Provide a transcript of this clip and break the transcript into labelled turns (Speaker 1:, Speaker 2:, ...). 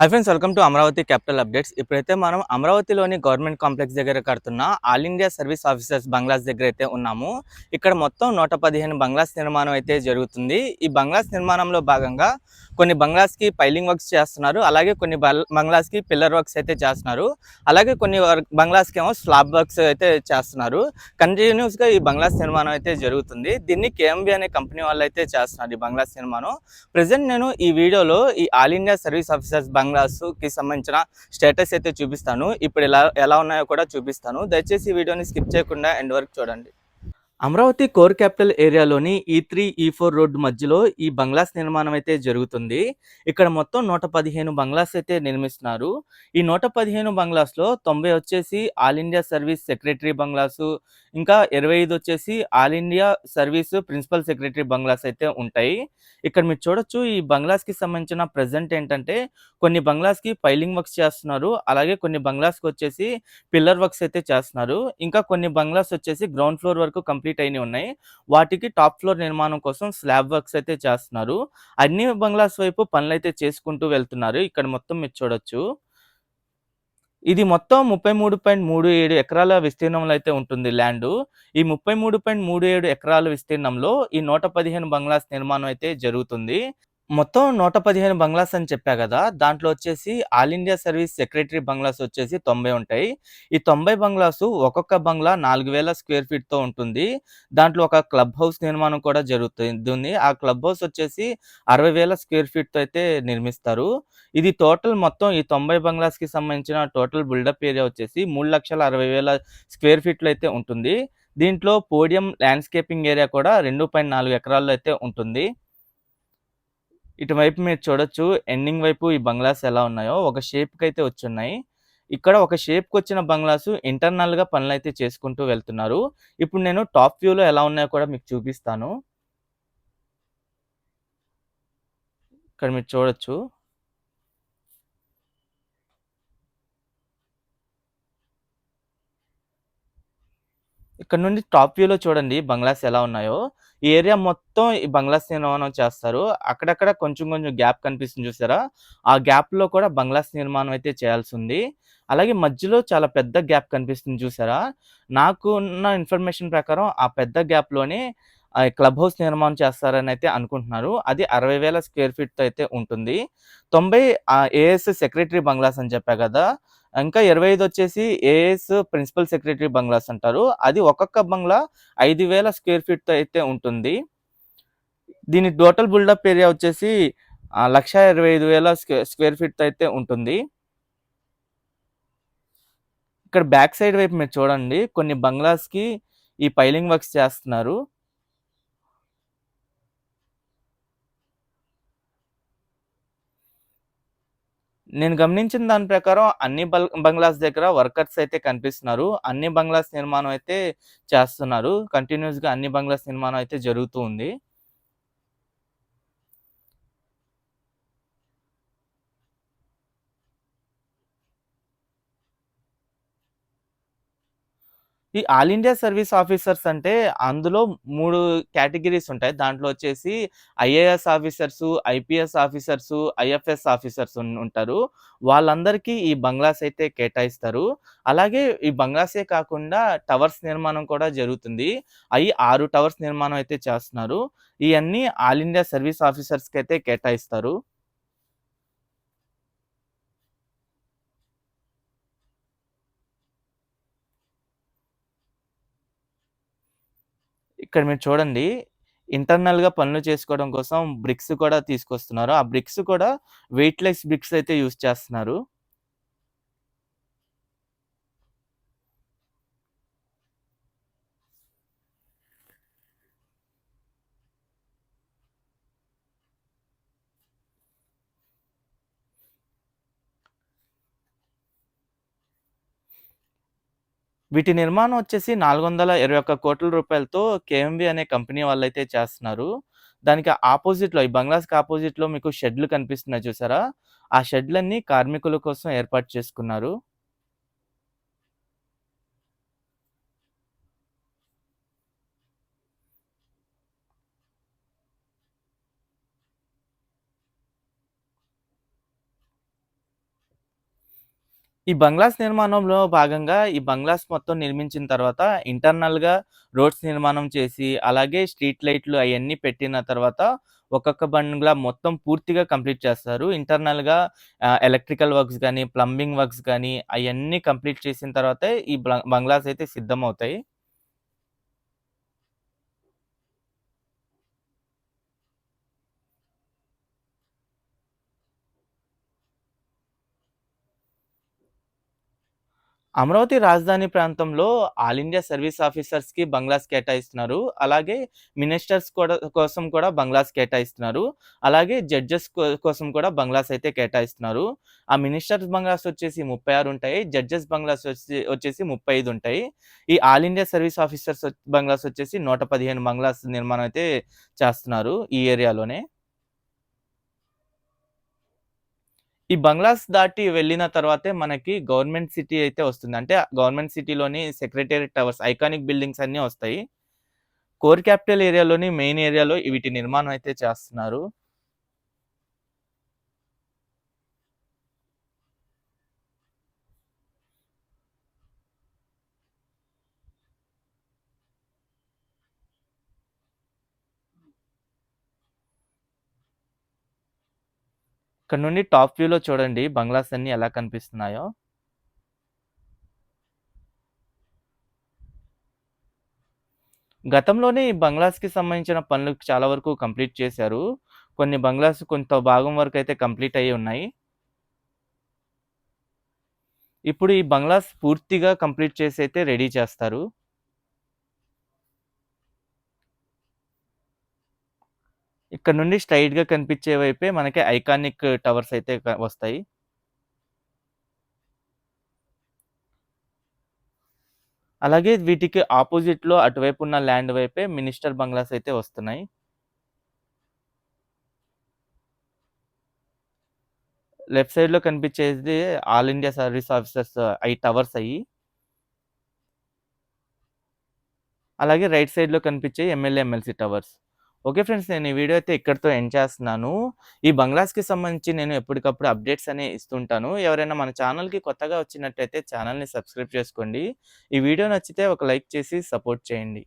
Speaker 1: Hi friends welcome to Amaravati capital updates. ఇప్పుడైతే మనం అమరావతిలోని గవర్నమెంట్ కాంప్లెక్స్ దగ్గర కడుతున్న all India service officers bungalows దగ్గర అయితే ఉన్నాము. ఇక్కడ మొత్తం 115 బంగ్లాస్ నిర్మాణం అయితే జరుగుతుంది. ఈ బంగ్లాస్ నిర్మాణంలో భాగంగా కొన్ని బంగ్లాస్‌కి పైలింగ్ వర్క్స్ చేస్తున్నారు. అలాగే కొన్ని బంగ్లాస్‌కి పిల్లర్ వర్క్స్ అయితే చేస్తున్నారు. అలాగే కొన్ని బంగ్లాస్కి ఏమో స్లాబ్ వర్క్స్ అయితే చేస్తున్నారు. కంటిన్యూస్‌గా ఈ బంగ్లాస్ నిర్మాణం అయితే జరుగుతుంది. దీన్ని కేఎంబీ అనే కంపెనీ వాళ్ళు అయితే చేస్తున్నారు ఈ బంగ్లాస్ నిర్మాణం. ప్రజెంట్ నేను ఈ వీడియోలో ఈ ఆల్ ఇండియా సర్వీస్ ఆఫీసర్స్ బంగ్లాస్‌కి సంబంధించిన స్టేటస్ అయితే చూపిస్తాను. ఇప్పుడు ఎలా ఎలా ఉన్నాయో కూడా చూపిస్తాను. దయచేసి వీడియోని స్కిప్ చేయకుండా ఎండ్ వరకు చూడండి. అమరావతి కోర్ క్యాపిటల్ ఏరియాలోని ఈ3, ఈ4 రోడ్డు మధ్యలో ఈ బంగ్లాస్ నిర్మాణం అయితే జరుగుతుంది. ఇక్కడ మొత్తం 115 బంగ్లాస్ అయితే నిర్మిస్తున్నారు. ఈ 115 బంగ్లాస్‌లో 90 వచ్చేసి all India service secretary bungalows, ఇంకా 25 వచ్చేసి all India service principal secretary bungalows అయితే ఉంటాయి. ఇక్కడ మీరు చూడొచ్చు ఈ బంగ్లాస్‌కి సంబంధించిన ప్రజెంట్ ఏంటంటే కొన్ని బంగ్లాస్‌కి పైలింగ్ వర్క్స్ చేస్తున్నారు. అలాగే కొన్ని బంగ్లాస్‌కి వచ్చేసి పిల్లర్ వర్క్స్ అయితే చేస్తున్నారు. ఇంకా కొన్ని బంగ్లాస్ వచ్చేసి గ్రౌండ్ ఫ్లోర్ వరకు కంప్లీట్ అయినయి ఉన్నాయి. వాటికి టాప్ ఫ్లోర్ నిర్మాణం కోసం స్లాబ్ వర్క్స్ అయితే చేస్తున్నారు. అన్ని బంగ్లాస్ వైపు పనులు అయితే చేసుకుంటూ వెళ్తున్నారు. ఇక్కడ మొత్తం మీరు చూడొచ్చు. ఇది మొత్తం 33.37 ఎకరాల విస్తీర్ణంలో అయితే ఉంటుంది ల్యాండ్ ఈ 33.37 ఎకరాల విస్తీర్ణంలో ఈ 115 బంగ్లాస్ నిర్మాణం అయితే జరుగుతుంది. మొత్తం 115 బంగ్లాస్ అని చెప్పా కదా దాంట్లో వచ్చేసి all India service secretary bungalows వచ్చేసి 90 ఉంటాయి. ఈ 90 బంగ్లాసు ఒక్కొక్క బంగ్లా 4000 స్క్వేర్ ఫీట్‌తో ఉంటుంది. దాంట్లో ఒక క్లబ్ హౌస్ నిర్మాణం కూడా జరుగుతుంది. ఆ క్లబ్ హౌస్ వచ్చేసి అరవై వేల స్క్వేర్ ఫీట్‌తో అయితే నిర్మిస్తారు. ఇది టోటల్ మొత్తం ఈ 90 బంగ్లాస్‌కి సంబంధించిన టోటల్ బిల్డప్ ఏరియా వచ్చేసి 3,60,000 స్క్వేర్ ఫీట్‌లో అయితే ఉంటుంది. దీంట్లో పోడియం ల్యాండ్‌స్కేపింగ్ ఏరియా కూడా 2.4 ఎకరాల్లో అయితే ఉంటుంది. ఇటువైపు మీరు చూడొచ్చు ఎండింగ్ వైపు ఈ బంగ్లాస్ ఎలా ఉన్నాయో ఒక షేప్కి అయితే వచ్చున్నాయి. ఇక్కడ ఒక షేప్‌కొచ్చిన బంగ్లాస్ ఇంటర్నల్‌గా పనులైతే చేసుకుంటూ వెళ్తున్నారు. ఇప్పుడు నేను టాప్ వ్యూలో ఎలా ఉన్నాయో కూడా మీకు చూపిస్తాను. ఇక్కడ మీరు చూడొచ్చు. ఇక్కడ నుండి టాప్ వ్యూలో చూడండి బంగ్లాస్ ఎలా ఉన్నాయో. ఈ ఏరియా మొత్తం ఈ బంగ్లాస్ నిర్మాణం చేస్తారు. అక్కడక్కడ కొంచెం కొంచెం గ్యాప్ కనిపిస్తుంది చూసారా? ఆ గ్యాప్‌లో కూడా బంగ్లాస్ నిర్మాణం అయితే చేయాల్సి ఉంది అలాగే మధ్యలో చాలా పెద్ద గ్యాప్ కనిపిస్తుంది చూసారా? నాకు ఉన్న ఇన్ఫర్మేషన్ ప్రకారం ఆ పెద్ద గ్యాప్‌లోనే క్లబ్ హౌస్ నిర్మాణం చేస్తారని అయితే అనుకుంటున్నారు. అది అరవై వేల స్క్వేర్ ఫీట్‌తో అయితే ఉంటుంది. తొంభై ఏఎస్ సెక్రటరీ బంగ్లాస్ అని చెప్పా కదా ఇంకా 25 వచ్చేసి ఏఎస్ ప్రిన్సిపల్ సెక్రటరీ బంగ్లాస్ అంటారు. అది ఒక్కొక్క బంగ్లా ఐదు వేల స్క్వేర్ ఫీట్‌తో అయితే ఉంటుంది. దీని టోటల్ బిల్డప్ ఏరియా వచ్చేసి ఆహ్, 1,25,000 స్క్వే స్క్వేర్ ఫీట్‌తో అయితే ఉంటుంది. ఇక్కడ బ్యాక్ సైడ్ వైపు మీరు చూడండి కొన్ని బంగ్లాస్‌కి ఈ పైలింగ్ వర్క్స్ చేస్తున్నారు. నేను గమనించిన దాని ప్రకారం అన్ని బల్ బంగ్లాస్ దగ్గర వర్కర్స్ అయితే కనిపిస్తున్నారు. అన్ని బంగ్లాస్ నిర్మాణం అయితే చేస్తున్నారు. కంటిన్యూస్గా అన్ని బంగ్లాస్ నిర్మాణం అయితే జరుగుతూ ఉంది. ఈ ఆల్ ఇండియా సర్వీస్ ఆఫీసర్స్ అంటే అందులో మూడు కేటగిరీస్ ఉంటాయి. దాంట్లో వచ్చేసి IAS officers, IPS officers, IFS officers ఉంటారు. వాళ్ళందరికీ ఈ బంగ్లాస్ అయితే కేటాయిస్తారు. అలాగే ఈ బంగ్లాసే కాకుండా టవర్స్ నిర్మాణం కూడా జరుగుతుంది. అయి ఆరు టవర్స్ నిర్మాణం అయితే చేస్తున్నారు. ఇవన్నీ ఆల్ ఇండియా సర్వీస్ ఆఫీసర్స్కి అయితే కేటాయిస్తారు. ఇక్కడ మీరు చూడండి. ఇంటర్నల్‌గా పనులు చేసుకోవడం కోసం బ్రిక్స్ కూడా తీసుకొస్తున్నారు. ఆ బ్రిక్స్ కూడా వెయిట్‌లెస్ బ్రిక్స్ అయితే యూస్ చేస్తున్నారు. వీటి నిర్మాణం వచ్చేసి 421 రూపాయలతో కేఎంబి అనే కంపెనీ వాళ్ళైతే చేస్తున్నారు. దానికి ఆపోజిట్లో ఈ బంగ్లాస్‌కి ఆపోజిట్లో మీకు షెడ్‌లు కనిపిస్తున్నాయి చూసారా? ఆ షెడ్‌లన్నీ కార్మికుల కోసం ఏర్పాటు చేసుకున్నారు. ఈ బంగ్లాస్ నిర్మాణంలో భాగంగా ఈ బంగ్లాస్ మొత్తం నిర్మించిన తర్వాత ఇంటర్నల్‌గా రోడ్స్ నిర్మాణం చేసి, అలాగే స్ట్రీట్ లైట్లు అవన్నీ పెట్టిన తర్వాత ఒక్కొక్క బంగ్లా మొత్తం పూర్తిగా కంప్లీట్ చేస్తారు. ఇంటర్నల్‌గా ఎలక్ట్రికల్ వర్క్స్ కానీ ప్లంబింగ్ వర్క్స్ కానీ అవన్నీ కంప్లీట్ చేసిన తర్వాతే ఈ బంగ్లాస్ అయితే సిద్ధమవుతాయి. అమరావతి రాజధాని ప్రాంతంలో ఆల్ ఇండియా సర్వీస్ ఆఫీసర్స్‌కి బంగ్లాస్ కేటాయిస్తున్నారు. అలాగే మినిస్టర్స్ కూడా కోసం కూడా బంగ్లాస్ కేటాయిస్తున్నారు. అలాగే జడ్జెస్ కో కోసం కూడా బంగ్లాస్ అయితే కేటాయిస్తున్నారు. ఆ మినిస్టర్స్ బంగ్లాస్ వచ్చేసి 36 ఉంటాయి. జడ్జెస్ బంగ్లాస్ వచ్చి వచ్చేసి 35 ఉంటాయి. ఈ all India service officers bungalows వచ్చేసి 115 బంగ్లాస్ నిర్మాణం అయితే చేస్తున్నారు ఈ ఏరియాలోనే. ఈ బంగ్లాస్ దాటి వెళ్ళిన తర్వాతే మనకి గవర్నమెంట్ సిటీ అయితే వస్తుంది. అంటే గవర్నమెంట్ సిటీలోని సెక్రటేరియట్ టవర్స్, ఐకానిక్ బిల్డింగ్స్ అన్నీ వస్తాయి. కోర్ క్యాపిటల్ ఏరియాలోని మెయిన్ ఏరియాలో వీటి నిర్మాణం అయితే చేస్తున్నారు. ఇక్కడ నుండి టాప్ వ్యూలో చూడండి బంగ్లాస్ అన్నీ ఎలా కనిపిస్తున్నాయో. గతంలోనే ఈ బంగ్లాస్‌కి సంబంధించిన పనులు చాలా వరకు కంప్లీట్ చేశారు. కొన్ని బంగ్లాస్ కొంత భాగం వరకు అయితే కంప్లీట్ అయ్యి ఉన్నాయి. ఇప్పుడు ఈ బంగ్లాస్ పూర్తిగా కంప్లీట్ చేసి అయితే రెడీ చేస్తారు. ఇక్కడ నుండి స్ట్రైట్గా కనిపించే వైపే మనకి ఐకానిక్ టవర్స్ అయితే వస్తాయి. అలాగే వీటికి ఆపోజిట్లో అటువైపు ఉన్న ల్యాండ్ వైపే మినిస్టర్ బంగ్లాస్ అయితే వస్తున్నాయి. లెఫ్ట్ సైడ్‌లో కనిపించేది all India service officers I towers అయ్యి. అలాగే రైట్ సైడ్‌లో కనిపించే MLA, MLC towers. Okay friends నేను ఈ వీడియో అయితే ఇక్కడితో ఎండ్ చేస్తున్నాను. ఈ బంగ్లాస్‌కి సంబంధించి నేను ఎప్పటికప్పుడు అప్డేట్స్ అనేవి ఇస్తుంటాను. ఎవరైనా మన ఛానల్‌కి కొత్తగా వచ్చినట్టయితే ఛానల్‌ని సబ్స్క్రైబ్ చేసుకోండి. ఈ వీడియో నచ్చితే ఒక లైక్ చేసి సపోర్ట్ చేయండి.